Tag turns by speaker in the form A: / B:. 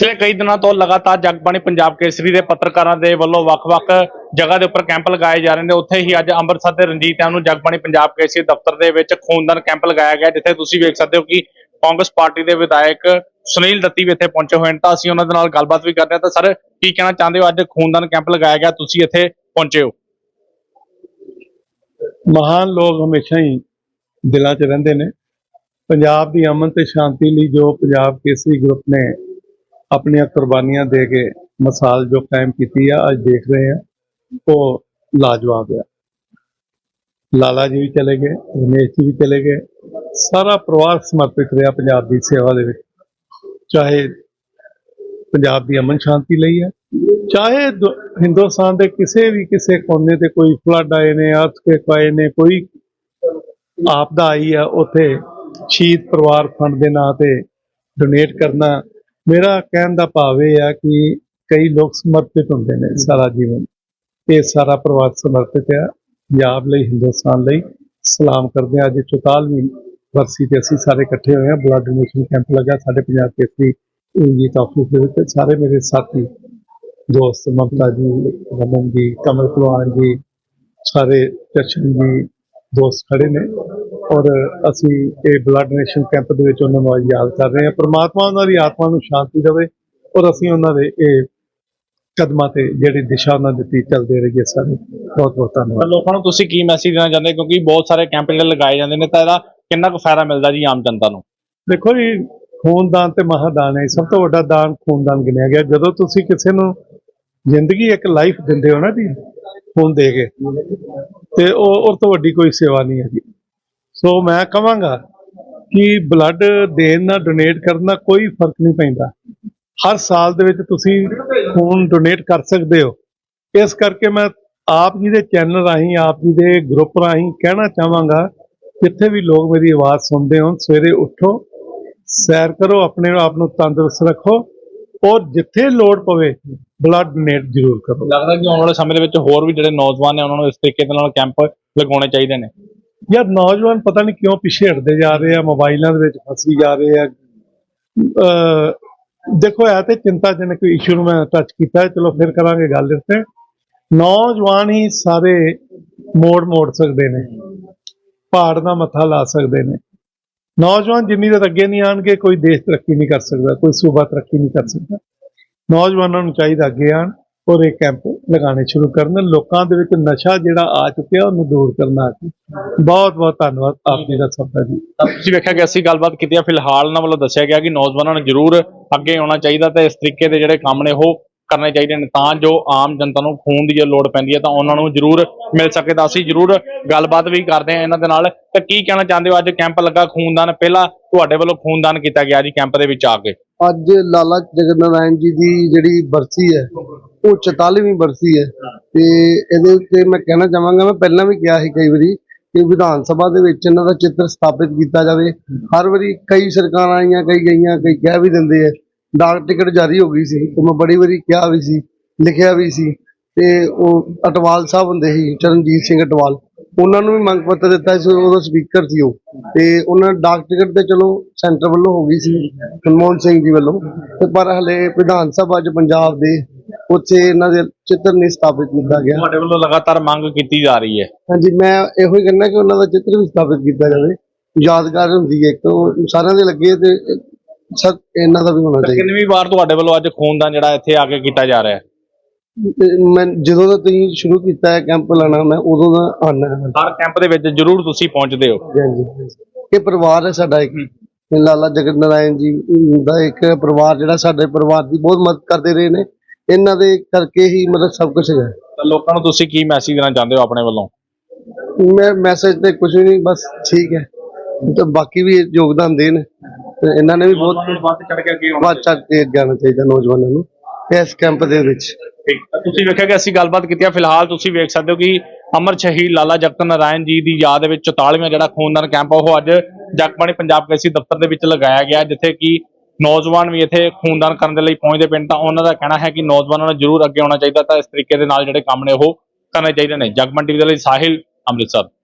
A: ਪਿਛਲੇ ਕਈ ਦਿਨਾਂ ਤੋਂ ਲਗਾਤਾਰ ਜਗਬਾਣੀ ਪੰਜਾਬ ਕੇਸਰੀ ਦੇ ਪੱਤਰਕਾਰਾਂ ਦੇ ਵੱਲੋਂ ਵੱਖ-ਵੱਖ ਜਗ੍ਹਾ ਦੇ ਉੱਪਰ ਕੈਂਪ ਲਗਾਏ ਜਾ ਰਹੇ ਨੇ। ਉੱਥੇ ਹੀ ਅੱਜ ਅੰਮ੍ਰਿਤਸਰ ਦੇ ਰਣਜੀਤ ਐਮ ਨੂੰ ਜਗਬਾਣੀ ਪੰਜਾਬ ਕੇਸਰੀ ਦਫ਼ਤਰ ਦੇ ਵਿੱਚ ਖੂਨਦਾਨ ਕੈਂਪ ਲਗਾਇਆ ਗਿਆ, ਜਿੱਥੇ ਤੁਸੀਂ ਵੇਖ ਸਕਦੇ ਹੋ ਕਿ ਕਾਂਗਰਸ ਪਾਰਟੀ ਦੇ ਵਿਧਾਇਕ ਸੁਨੀਲ ਦੱਤੀ ਵੀ ਇੱਥੇ ਪਹੁੰਚੇ ਹੋਏ ਨੇ। ਤਾਂ ਅਸੀਂ ਉਹਨਾਂ ਦੇ ਨਾਲ ਗੱਲਬਾਤ ਵੀ ਕਰਦੇ ਹਾਂ। ਤਾਂ ਸਰ, ਕੀ ਕਹਿਣਾ ਚਾਹੁੰਦੇ ਹੋ? ਅੱਜ ਖੂਨਦਾਨ ਕੈਂਪ ਲਗਾਇਆ ਗਿਆ, ਤੁਸੀਂ ਇੱਥੇ ਪਹੁੰਚੇ ਹੋ।
B: ਮਹਾਨ ਲੋਕ ਹਮੇਸ਼ਾ ਹੀ ਦਿਲਾਂ 'ਚ ਰਹਿੰਦੇ ਨੇ। ਪੰਜਾਬ ਦੀ ਅਮਨ ਤੇ ਸ਼ਾਂਤੀ ਲਈ ਜੋ ਪੰਜਾਬ ਕੇਸਰੀ ਗਰੁੱਪ ਨੇ ਆਪਣੀਆਂ ਕੁਰਬਾਨੀਆਂ ਦੇ ਕੇ ਮਿਸਾਲ ਜੋ ਕਾਇਮ ਕੀਤੀ ਆ, ਅੱਜ ਦੇਖ ਰਹੇ ਆ, ਉਹ ਲਾਜਵਾਬ ਆ। ਲਾਲਾ ਜੀ ਵੀ ਚਲੇ ਗਏ, ਰਮੇਸ਼ ਜੀ ਵੀ ਚਲੇ ਗਏ, ਸਾਰਾ ਪਰਿਵਾਰ ਸਮਰਪਿਤ ਰਿਹਾ ਪੰਜਾਬ ਦੀ ਸੇਵਾ ਦੇ ਵਿੱਚ। ਚਾਹੇ ਪੰਜਾਬ ਦੀ ਅਮਨ ਸ਼ਾਂਤੀ ਲਈ ਹੈ ਚਾਹੇ ਦੁ- ਹਿੰਦੁਸਤਾਨ ਦੇ ਕਿਸੇ ਵੀ ਕਿਸੇ ਕੋਨੇ ਤੇ ਕੋਈ ਫਲੱਡ ਆਏ ਨੇ ਅਰਥਕਵੇਕ ਆਏ ਨੇ, ਕੋਈ ਆਪਦਾ ਆਈ ਆ, ਉਥੇ ਸ਼ਹੀਦ ਪਰਿਵਾਰ ਫੰਡ ਦੇ ਨਾਂ ਤੇ ਡੋਨੇਟ ਕਰਨਾ ਮੇਰਾ ਕਹਿਣ ਦਾ ਭਾਵ ਇਹ ਆ ਕਿ ਕਈ ਲੋਕ ਸਮਰਪਿਤ ਹੁੰਦੇ ਨੇ ਸਾਰਾ ਜੀਵਨ। ਇਹ ਸਾਰਾ ਪਰਿਵਾਰ ਸਮਰਪਿਤ ਹੈ ਪੰਜਾਬ ਲਈ, ਹਿੰਦੁਸਤਾਨ ਲਈ ਸਲਾਮ ਕਰਦੇ ਹਾਂ ਅੱਜ 44ਵੀਂ ਵਰਸੀ ਤੇ ਅਸੀਂ ਸਾਰੇ ਇਕੱਠੇ ਹੋਏ ਹਾਂ ਬਲੱਡ ਡੋਨੇਸ਼ਨ ਕੈਂਪ ਲੱਗਾ ਸਾਡੇ ਪੰਜਾਬ ਕੇਸਰੀ ਇੰਜੀਤ ਆਫਿਸ ਦੇ ਵਿੱਚ। ਸਾਰੇ ਮੇਰੇ ਸਾਥੀ, ਦੋਸਤ ਮਮਤਾ ਜੀ, ਰਮਨ ਜੀ, ਕਮਲ ਕੁਲਵਾਨ ਜੀ, ਸਾਰੇ ਚਰਚਨ ਜੀ, ਦੋਸਤ ਖੜੇ ਨੇ। ਔਰ ਅਸੀਂ ਇਹ ਬਲੱਡ ਡੋਨੇਸ਼ਨ ਕੈਂਪ ਦੇ ਵਿੱਚ ਉਹਨਾਂ ਨੂੰ ਯਾਦ ਕਰ ਰਹੇ ਹਾਂ। ਪ੍ਰਮਾਤਮਾ ਉਹਨਾਂ ਦੀ ਆਤਮਾ ਨੂੰ ਸ਼ਾਂਤੀ ਦੇਵੇ ਔਰ ਅਸੀਂ ਉਹਨਾਂ ਦੇ ਇਹ ਕਦਮਾਂ ਤੇ ਜਿਹੜੀ ਦਿਸ਼ਾ ਉਹਨਾਂ ਦਿੱਤੀ ਚੱਲਦੇ ਰਹੀਏ ਸਾਰੇ। ਬਹੁਤ ਬਹੁਤ ਧੰਨਵਾਦ।
A: ਲੋਕਾਂ ਨੂੰ ਤੁਸੀਂ ਕੀ ਮੈਸੇਜ ਦੇਣਾ ਚਾਹੁੰਦੇ? ਹੋ? ਕਿਉਂਕਿ ਬਹੁਤ ਸਾਰੇ ਕੈਂਪ ਜਿਹੜੇ ਲਗਾਏ ਜਾਂਦੇ ਨੇ ਤਾਂ ਇਹਦਾ ਕਿੰਨਾ ਕੁ ਫਾਇਦਾ ਮਿਲਦਾ ਜੀ ਆਮ ਜਨਤਾ ਨੂੰ?
B: ਦੇਖੋ ਜੀ ਖੂਨਦਾਨ ਤੇ ਮਹਾਦਾਨ ਹੈ। ਸਭ ਤੋਂ ਵੱਡਾ ਦਾਨ ਖੂਨਦਾਨ ਗਿਣਿਆ ਗਿਆ। ਜਦੋਂ ਤੁਸੀਂ ਕਿਸੇ ਨੂੰ ਜ਼ਿੰਦਗੀ ਇੱਕ ਲਾਈਫ ਦਿੰਦੇ ਹੋ ਨਾ ਜੀ ਖੂਨ ਦੇ ਕੇ ਤੇ ਉਹ ਉਸ ਤੋਂ ਵੱਡੀ ਕੋਈ ਸੇਵਾ ਨਹੀਂ ਹੈ ਜੀ। ਸੋ ਮੈਂ ਕਹਾਂਗਾ ਕਿ ਬਲੱਡ ਦੇਣ ਨਾਲ ਡੋਨੇਟ ਕਰਨ ਨਾਲ ਕੋਈ ਫ਼ਰਕ ਨਹੀਂ ਪੈਂਦਾ। ਹਰ ਸਾਲ ਦੇ ਵਿੱਚ ਤੁਸੀਂ ਖੂਨ ਡੋਨੇਟ ਕਰ ਸਕਦੇ ਹੋ। ਇਸ ਕਰਕੇ ਮੈਂ ਆਪ ਜੀ ਦੇ ਚੈਨਲ ਰਾਹੀਂ, ਆਪ ਜੀ ਦੇ ਗਰੁੱਪ ਰਾਹੀਂ ਕਹਿਣਾ ਚਾਹਾਂਗਾ, ਜਿੱਥੇ ਵੀ ਲੋਕ ਮੇਰੀ ਆਵਾਜ਼ ਸੁਣਦੇ ਹੋਣ, ਸਵੇਰੇ ਉੱਠੋ, ਸੈਰ ਕਰੋ, ਆਪਣੇ ਆਪ ਨੂੰ ਤੰਦਰੁਸਤ ਰੱਖੋ ਔਰ ਜਿੱਥੇ ਲੋੜ ਪਵੇ ਬਲੱਡ ਡੋਨੇਟ ਜ਼ਰੂਰ ਕਰੋ।
A: ਲੱਗਦਾ ਕਿ ਆਉਣ ਵਾਲੇ ਸਮੇਂ ਦੇ ਵਿੱਚ ਹੋਰ ਵੀ ਜਿਹੜੇ ਨੌਜਵਾਨ ਨੇ, ਉਹਨਾਂ ਨੂੰ ਇਸ ਤਰੀਕੇ ਦੇ ਨਾਲ ਕੈਂਪ ਲਗਾਉਣੇ ਚਾਹੀਦੇ ਨੇ।
B: ਯਾਰ ਨੌਜਵਾਨ ਪਤਾ ਨਹੀਂ ਕਿਉਂ ਪਿੱਛੇ ਹਟਦੇ ਜਾ ਰਹੇ ਆ, ਮੋਬਾਈਲਾਂ ਦੇ ਵਿੱਚ ਫਸੀ ਜਾ ਰਹੇ ਆ। ਅਹ ਦੇਖੋ, ਇਹ ਤੇ ਚਿੰਤਾਜਨਕ ਇਸ਼ੂ ਨੂੰ ਮੈਂ ਟੱਚ ਕੀਤਾ, ਚਲੋ ਫਿਰ ਕਰਾਂਗੇ ਗੱਲ ਇਸ ਤੇ। ਨੌਜਵਾਨ ਹੀ ਸਾਰੇ ਮੋੜ ਮੋੜ ਸਕਦੇ ਨੇ ਪਹਾੜ ਦਾ ਮੱਥਾ ਲਾ ਸਕਦੇ ਨੇ। ਨੌਜਵਾਨ ਜਿੰਨੀ ਦੇਰ ਅੱਗੇ ਨਹੀਂ ਆਣਗੇ, ਕੋਈ ਦੇਸ਼ ਤਰੱਕੀ ਨਹੀਂ ਕਰ ਸਕਦਾ, ਕੋਈ ਸੂਬਾ ਤਰੱਕੀ ਨਹੀਂ ਕਰ ਸਕਦਾ। ਨੌਜਵਾਨਾਂ ਨੂੰ ਚਾਹੀਦਾ ਅੱਗੇ ਆਣ ਔਰ ਇਹ ਕੈਂਪ ਲਗਾਉਣੇ ਸ਼ੁਰੂ ਕਰਨ। ਲੋਕਾਂ ਦੇ ਵਿੱਚ ਨਸ਼ਾ ਜਿਹੜਾ ਆ ਚੁੱਕਿਆ, ਉਹਨੂੰ ਦੂਰ ਕਰਨਾ ਬਹੁਤ ਬਹੁਤ ਧੰਨਵਾਦ ਆਪ ਜੀ ਦਾ ਸਭ ਦਾ ਜੀ।
A: ਤਾਂ ਤੁਸੀਂ ਵੇਖਿਆ ਕਿ ਅਸੀਂ ਗੱਲਬਾਤ ਕੀਤੀ ਆ। ਫਿਲਹਾਲ ਉਹਨਾਂ ਵੱਲੋਂ ਦੱਸਿਆ ਗਿਆ ਕਿ ਨੌਜਵਾਨਾਂ ਨੂੰ ਜ਼ਰੂਰ ਅੱਗੇ ਆਉਣਾ ਚਾਹੀਦਾ ਤੇ ਇਸ ਤਰੀਕੇ ਦੇ ਜਿਹੜੇ ਕੰਮ ਨੇ, ਉਹ ਕਰਨੇ ਚਾਹੀਦੇ ਨੇ। ਤਾਂ ਜੋ ਆਮ ਜਨਤਾ ਨੂੰ ਖੂਨ ਦੀ ਜੇ ਲੋੜ ਪੈਂਦੀ ਹੈ ਤਾਂ ਉਹਨਾਂ ਨੂੰ ਜ਼ਰੂਰ ਮਿਲ ਸਕੇ। ਤਾਂ ਅਸੀਂ ਜ਼ਰੂਰ ਗੱਲਬਾਤ ਵੀ ਕਰਦੇ ਹਾਂ ਇਹਨਾਂ ਦੇ ਨਾਲ। ਤਾਂ ਕੀ ਕਹਿਣਾ ਚਾਹੁੰਦੇ ਹੋ? ਅੱਜ ਕੈਂਪ ਲੱਗਾ ਖੂਨਦਾਨ। ਪਹਿਲਾਂ ਤੁਹਾਡੇ ਵੱਲੋਂ ਖੂਨਦਾਨ ਕੀਤਾ ਗਿਆ ਜੀ ਕੈਂਪ ਦੇ ਵਿੱਚ ਆ ਕੇ।
C: ਅੱਜ ਲਾਲਾ ਜਗਤ ਨਾਰਾਇਣ ਜੀ ਦੀ ਜਿਹੜੀ ਬਰਸੀ ਹੈ, ਉਹ 44ਵੀਂ ਬਰਸੀ ਹੈ। ਤੇ ਇਹਦੇ ਉੱਤੇ ਮੈਂ ਕਹਿਣਾ ਚਾਹਾਂਗਾ, ਮੈਂ ਪਹਿਲਾਂ ਵੀ ਕਿਹਾ ਸੀ ਕਈ ਵਾਰੀ ਕਿ ਵਿਧਾਨ ਸਭਾ ਦੇ ਵਿੱਚ ਇਹਨਾਂ ਦਾ ਚਿੱਤਰ ਸਥਾਪਿਤ ਕੀਤਾ ਜਾਵੇ। ਹਰ ਵਾਰੀ ਕਈ ਸਰਕਾਰਾਂ ਆਈਆਂ, ਕਈ ਗਈਆਂ, ਕਈ ਕਹਿ ਵੀ ਦਿੰਦੇ ਆ। ਡਾਕ ਟਿਕਟ ਜਾਰੀ ਹੋ ਗਈ ਸੀ ਤੇ ਮੈਂ ਬੜੀ ਵਾਰੀ ਕਿਹਾ ਵੀ ਸੀ ਲਿਖਿਆ ਵੀ ਸੀ ਤੇ ਉਹ ਅਟਵਾਲ ਸਾਹਿਬ ਹੁੰਦੇ ਸੀ ਚਰਨਜੀਤ ਸਿੰਘ ਅਟਵਾਲ ਉਹਨਾਂ ਨੂੰ ਵੀ ਮੰਗ ਪੱਤਰ ਦਿੱਤਾ ਸੀ ਉਹਦਾ ਸਪੀਕਰ ਸੀ ਉਹ ਤੇ ਉਹਨਾਂ ਡਾਕ ਟਿਕਟ ਤੇ ਚਲੋ ਸੈਂਟਰ ਵੱਲੋਂ ਹੋ ਗਈ ਸੀ ਮਨਮੋਹਨ ਸਿੰਘ ਜੀ ਵੱਲੋਂ ਤੇ ਪਰ ਹਲੇ ਵਿਧਾਨ ਸਭਾ ਚ ਪੰਜਾਬ ਦੇ ਉੱਥੇ ਇਹਨਾਂ ਦੇ ਚਿੱਤਰ ਨਹੀਂ ਸਥਾਪਿਤ ਕੀਤਾ ਗਿਆ।
A: ਤੁਹਾਡੇ ਵੱਲੋਂ ਲਗਾਤਾਰ ਮੰਗ ਕੀਤੀ ਜਾ ਰਹੀ ਹੈ।
C: ਹਾਂਜੀ ਮੈਂ ਇਹੋ ਹੀ ਕਹਿੰਦਾ ਕਿ ਉਹਨਾਂ ਦਾ ਚਿੱਤਰ ਵੀ ਸਥਾਪਿਤ ਕੀਤਾ ਜਾਵੇ ਯਾਦਗਾਰ ਹੁੰਦੀ ਹੈ ਇੱਕ ਉਹ ਸਾਰਿਆਂ ਦੇ ਲੱਗੇ ਤੇ ਸਰ ਇਹਨਾਂ ਦਾ ਵੀ ਹੋਣਾ ਚਾਹੀਦਾ।
A: ਕਿੰਨਵੀਂ ਵਾਰ ਤੁਹਾਡੇ ਵੱਲੋਂ ਅੱਜ ਖੂਨਦਾਨ ਜਿਹੜਾ ਇੱਥੇ ਆ ਕੇ ਕੀਤਾ ਜਾ ਰਿਹਾ ਹੈ?
C: ਮੈਂ ਜਦੋਂ ਦਾ ਤੁਸੀਂ ਸ਼ੁਰੂ ਕੀਤਾ ਹੈ ਕੈਂਪ ਲਾਣਾ ਮੈਂ ਉਦੋਂ ਦਾ ਆਨਾ
A: ਹਰ ਕੈਂਪ ਦੇ ਵਿੱਚ ਜ਼ਰੂਰ ਤੁਸੀਂ ਪਹੁੰਚਦੇ ਹੋ।
C: ਹਾਂਜੀ ਇਹ ਪਰਿਵਾਰ ਹੈ ਸਾਡਾ ਇੱਕ। ਲਾਲਾ ਜਗਤ ਨਾਰਾਇਣ ਜੀ ਦਾ ਇੱਕ ਪਰਿਵਾਰ ਜਿਹੜਾ ਸਾਡੇ ਪਰਿਵਾਰ ਦੀ ਬਹੁਤ ਮਦਦ ਕਰਦੇ ਰਹੇ ਨੇ। ਇਹਨਾਂ ਦੇ ਕਰਕੇ ਹੀ ਮਤਲਬ ਸਭ ਕੁਝ ਹੈ
A: ਤਾਂ ਲੋਕਾਂ ਨੂੰ ਤੁਸੀਂ ਕੀ ਮੈਸੇਜ ਦੇਣਾ ਚਾਹੁੰਦੇ ਹੋ ਆਪਣੇ ਵੱਲੋਂ?
C: ਮੈਂ ਮੈਸੇਜ ਤੇ ਕੁਝ ਨਹੀਂ ਬਸ ਠੀਕ ਹੈ। ਤੇ ਬਾਕੀ ਵੀ ਯੋਗਦਾਨ ਦੇਣ। ਇਹਨਾਂ ਨੇ ਵੀ ਬਹੁਤ
A: ਨੂੰ ਵੱਧ ਚੜ ਕੇ ਅੱਗੇ
C: ਕੇ ਆਉਣਾ ਚਾਹੀਦਾ ਨੌਜਵਾਨਾਂ ਨੂੰ ਇਸ ਕੈਂਪ ਦੇ ਵਿੱਚ।
A: ਠੀਕ। ਤੁਸੀਂ ਵੇਖਿਆ ਕਿ ਅਸੀਂ ਗੱਲਬਾਤ ਕੀਤੀ ਆ ਫਿਲਹਾਲ ਤੁਸੀਂ ਵੇਖ ਸਕਦੇ ਹੋ ਕਿ ਅਮਰ ਸ਼ਹੀਦ ਲਾਲਾ ਜਗਤ ਨਾਰਾਇਣ ਜੀ ਦੀ ਯਾਦ ਵਿੱਚ 44ਵਾਂ ਜਿਹੜਾ ਖੂਨਦਾਨ ਕੈਂਪ ਉਹ ਅੱਜ ਜਗਬਾਣੀ ਪੰਜਾਬ ਕੇਸਰੀ ਦਫ਼ਤਰ ਦੇ ਵਿੱਚ ਲਗਾਇਆ ਗਿਆ ਜਿੱਥੇ ਕਿ ਨੌਜਵਾਨ ਵੀ ਇੱਥੇ ਖੂਨਦਾਨ ਕਰਨ ਦੇ ਲਈ ਪਹੁੰਚਦੇ ਪਿੰਡ ਤਾਂ ਉਹਨਾਂ ਦਾ ਕਹਿਣਾ ਹੈ ਕਿ ਨੌਜਵਾਨਾਂ ਨੂੰ ਜ਼ਰੂਰ ਅੱਗੇ ਆਉਣਾ ਚਾਹੀਦਾ ਤਾਂ ਇਸ ਤਰੀਕੇ ਦੇ ਨਾਲ ਜਿਹੜੇ ਕੰਮ ਨੇ ਉਹ ਕਰਨੇ ਚਾਹੀਦੇ ਨੇ। ਜਗਬਾਣੀ ਟੀਵੀ ਦੇ ਲਈ ਸਾਹਿਲ ਅੰਮ੍ਰਿਤਸਰ।